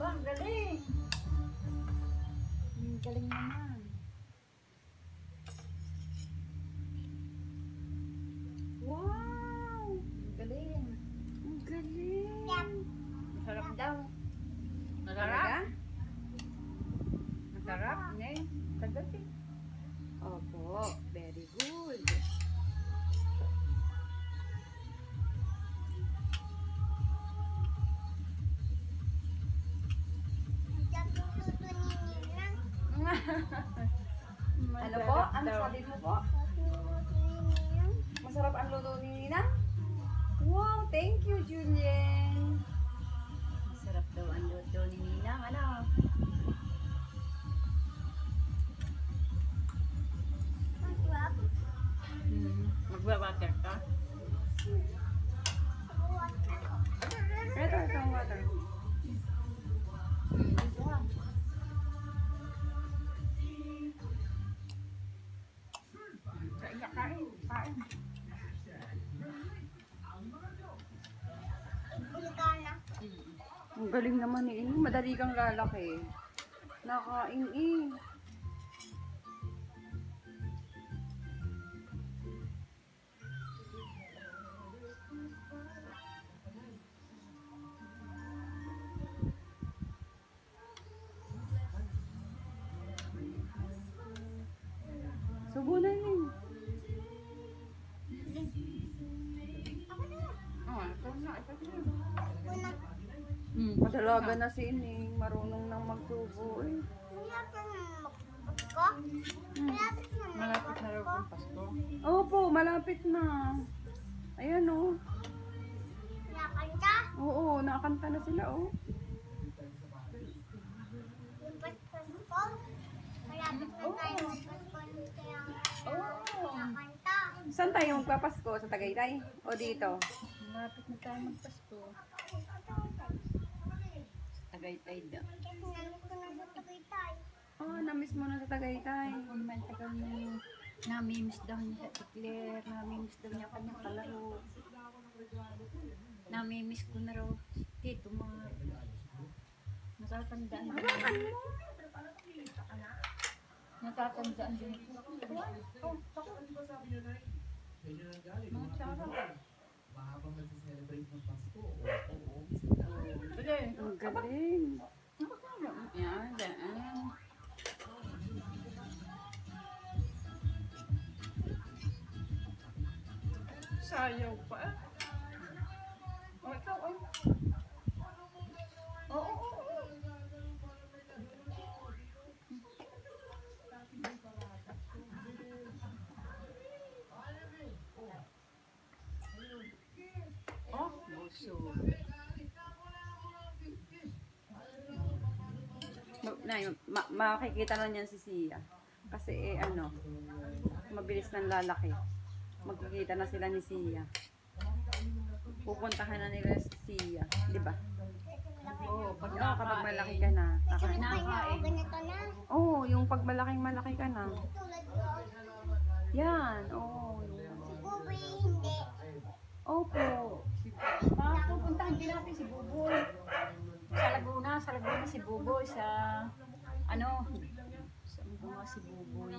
Ba, ang galing. Ang galing naman. Wow! Ang galing. Ang galing. Ano po? Ano sabi mo po? Masarap ang luto ni Nina? Wow, thank you, Julian. Masarap daw ang luto ni Ninang. Ano? Hmm. Magbawater ka? Ang galing naman Ini. Madali kang lalaki. Nakain eh. Padalaga na si Ining. Marunong nang magsubo eh. Malapit na raw ang Pasko. Opo, malapit na. Ayan oh. Oo, nakakanta na sila oh. Saan tayo magpapasko? Sa Tagaytay? O dito? Malapit na tayo magpasko. Tagaytay daw. Oh, na-miss mo na sa Tagaytay. Ako naman tagal niya. Namimiss daw niya sa Tikler. Namimiss daw niya kanyang kalaro. Namimiss ko na raw si Tito Mar. Natatandaan ko. Natatandaan din ko. Oh, Mga tsara. Mahabang nagsa-celebrate ng Pasko. Oo. Sige. Ang galing. Yan, daan. Sayaw pa. Oh, ikaw, oh. Nay, ma- makikita na niyan si Sia. Kasi eh, ano, mabilis nang lalaki. Magkikita na sila ni Sia. Pupuntahan na nila si Sia, di ba? Oo, pag Oo, kapag malaki ka na. Kaka- Nakain. Oo, yung pag malaking malaki ka na. Yan, oo. Opo. Ah, pupuntahan din natin si Buboy. Sa Laguna, sa Laguna si Buboy, sa ano, sa mga si Buboy.